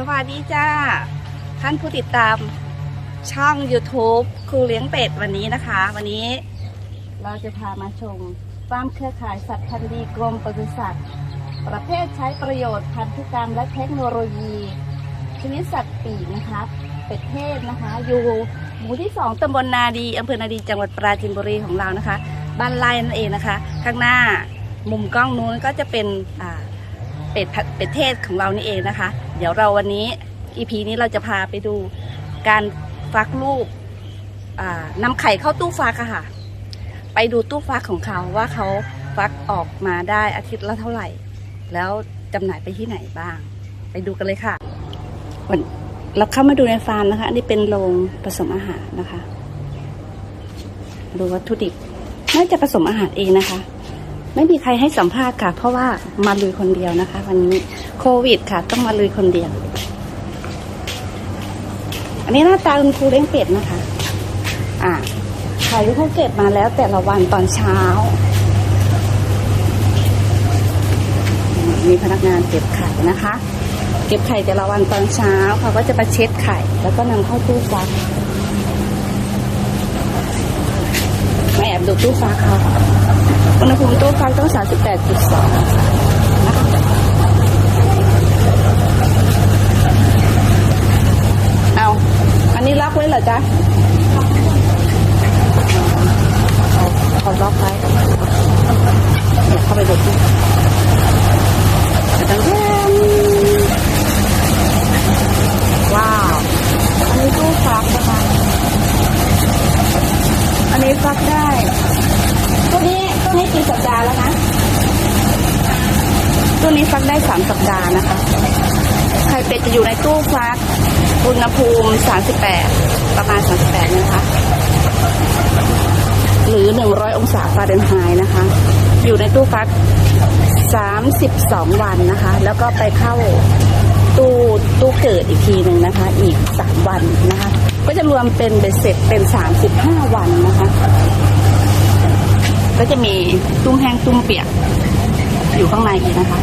สวัสดีจ้า ท่านผู้ติดตามช่อง YouTube ครูเลี้ยงเป็ดวันนี้นะคะ วันนี้เราจะพามาชมฟาร์มเครือข่ายสัตว์พันธุ์ดีกรมปศุสัตว์ ประเภทใช้ประโยชน์พันธุกรรมและเทคโนโลยี ชนิดสัตว์ปีกนะคะเป็ดเทศนะคะ อยู่หมู่ที่ 2ตำบลนาดีอำเภอนาดีจังหวัดปราจีนบุรีของเรานะคะ บ้านไร่นั่นเองนะคะ ข้างหน้ามุมกล้องนู้นก็จะเป็นอ่า เป็ดเป็ดเทศของเรานี่เองนะคะ เดี๋ยวเราวันนี้ EP นี้เราจะพาไปดูการฟักลูกอ่านำไข่เข้าตู้ฟักอะค่ะ ไปดูตู้ฟักของเขาว่าเขาฟักออกมาได้อาทิตย์ละเท่าไหร่ แล้วจำหน่ายไปที่ไหนบ้าง ไปดูกันเลยค่ะเราเข้ามาดูในฟาร์มนะคะ อันนี้เป็นโรงผสมอาหารนะคะ ดูวัตถุดิบน่าจะผสมอาหารเองนะคะ ไม่มีใครให้สัมภาษณ์ค่ะ เพราะว่ามาลุยคนเดียวนะคะ วันนี้โควิดค่ะ ต้องมาลุยคนเดียว อันนี้หน้าตาคุณครูเลี้ยงเป็ดนะคะ อ่าไข่ที่เขาเก็บมาแล้วแต่ละวันตอนเช้า มีพนักงานเก็บไข่นะคะ เก็บไข่แต่ละวันตอนเช้าเขาก็จะมาเช็ดไข่ แล้วก็นำเข้าตู้ฟักมาแอบดูตู้ฟักเขา อุณหภูมิตู้ฟักต้อง 38.2เอาอันนี้ล็อกไว้เหรอจ๊ะเอาเอาล็อกไว้เดี๋ยวเข้าไปดูที่ตังแทนว้าว อันนี้ตู้ฟักนะคะ อันนี้ฟักได้ ตัวนี้ตัวนี้กี่สัปดาห์แล้วนะตัวนี้ฟักได้สามสัปดาห์นะคะ ไข่เป็ดจะอยู่ในตู้ฟัก อุณหภูมิ38ปดประมาณ38นะคะ หรือ100อยองศาฟาเรนไฮต์นะคะ อยู่ในตู้ฟัก32วันนะคะ แล้วก็ไปเข้าตู้ตู้เกิดอีกทีหนึ่งนะคะ อีก3วันนะคะ ก็จะรวมเป็นเบ็ดเสร็จเป็น35วันนะคะ ก็จะมีตุ้มแห้งตุ้มเปียกอยู่ข้างในอีกนะคะ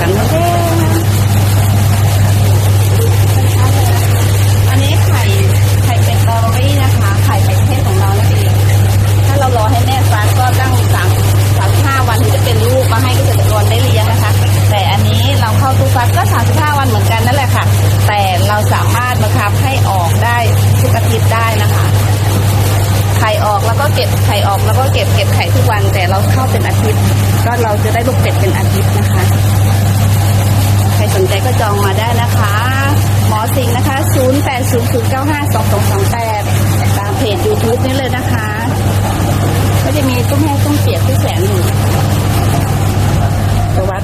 กันเด้อันนี้ไข่ไข่เป็ดเบอร์รี่นะคะ ไข่เป็ดเทศของเรานั่นเอง ถ้าเรารอให้แม่ฟักก็ตั้งสามสามห้าวันถึงจะเป็นลูกมาให้เกษตรกรได้เลี้ยงนะคะ แต่อันนี้เราเข้าตู้ฟักก็สามสิบห้าวันเหมือนกันนั่นแหละค่ะ แต่เราสามารถบังคับให้ออกได้ทุกอาทิตย์ได้นะคะ ไข่ออกแล้วก็ เก็บไข่ออกแล้วก็เก็บเก็บไข่ทุกวัน แต่เราเข้าเป็นอาทิตย์ ก็เราจะได้ลูกเป็ดเป็นอาทิตย์นะคะ ใครสนใจก็จองมาได้นะคะ หมอสิงห์นะคะ 0800952228 ตามเพจ YouTube นี่เลยนะคะ ก็จะมีตุ้มแห้งตุ้มเปียกที่แสนอยู่จะวัด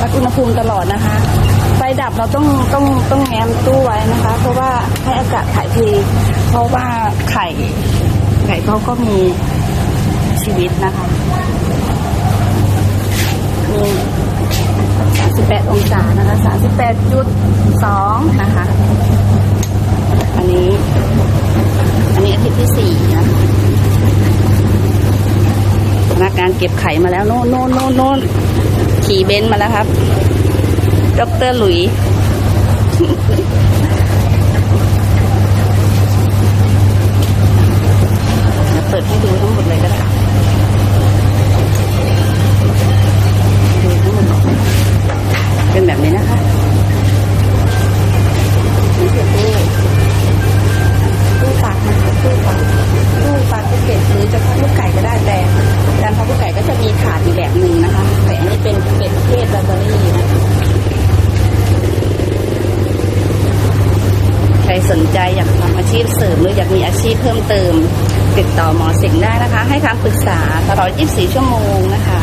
วัดอุณหภูมิตลอดนะคะ ดับเราต้องต้องต้องแง้มตู้ไว้นะคะ เพราะว่าให้อากาศถ่ายเทเพราะว่าไข่ไข่เขาก็มีชีวิตนะคะมี38 องศานะคะ 38.2 นะคะ อันนี้ อันนี้อาทิตย์ที่สี่นะคะพนักงานเก็บไข่มาแล้ว โน่นโน่นโน่นโน่นขี่เบนซ์มาแล้วครับ ดรหลุยเดี๋ยเปิดให้ดูทั้งหมดเลยก็ได้ นใจอยากทำอาชีพเสริมหรืออยากมีอาชีพเพิ่มเติม ติดต่อหมอสิงห์ได้นะคะ ให้คำปรึกษาตลอด 24 ชั่วโมงนะคะ